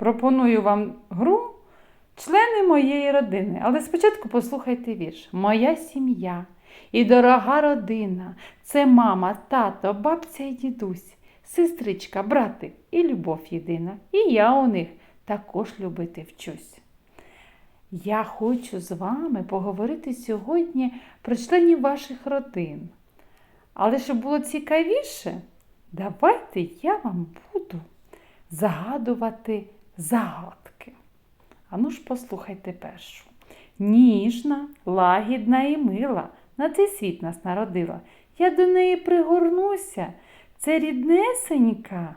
пропоную вам гру члени моєї родини. Але спочатку послухайте вірш. Моя сім'я і дорога родина це мама, тато, бабця і дідусь, сестричка, братик і любов єдина. І я у них також любити вчусь. Я хочу з вами поговорити сьогодні про членів ваших родин. Але щоб було цікавіше, давайте я вам буду загадувати загадки. Ану ж послухайте першу. Ніжна, лагідна і мила, на цей світ нас народила. Я до неї пригорнуся. Це ріднесенька.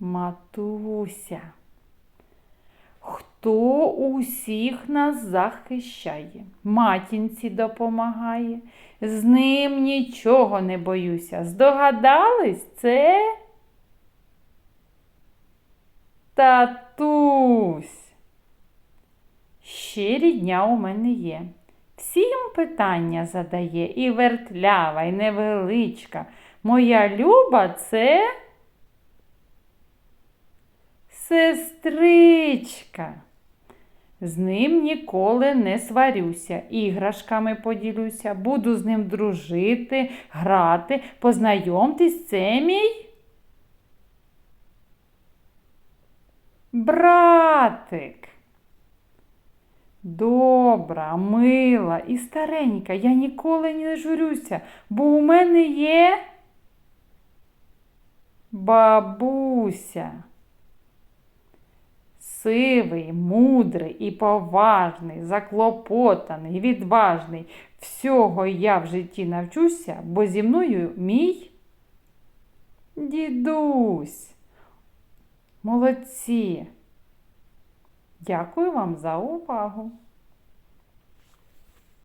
Матуся. Хто усіх нас захищає, матінці допомагає, з ним нічого не боюся. Здогадались, це татусь. Ще рідня у мене є. Всім питання задає і вертлява, і невеличка. Моя люба це сестричка. З ним ніколи не сварюся, іграшками поділюся, буду з ним дружити, грати, познайомтесь, це мій братик. Добра, мила і старенька, я ніколи не журюся, бо у мене є бабуся. Сивий, мудрий і поважний, заклопотаний, відважний. Всього я в житті навчуся, бо зі мною мій дідусь. Молодці. Дякую вам за увагу.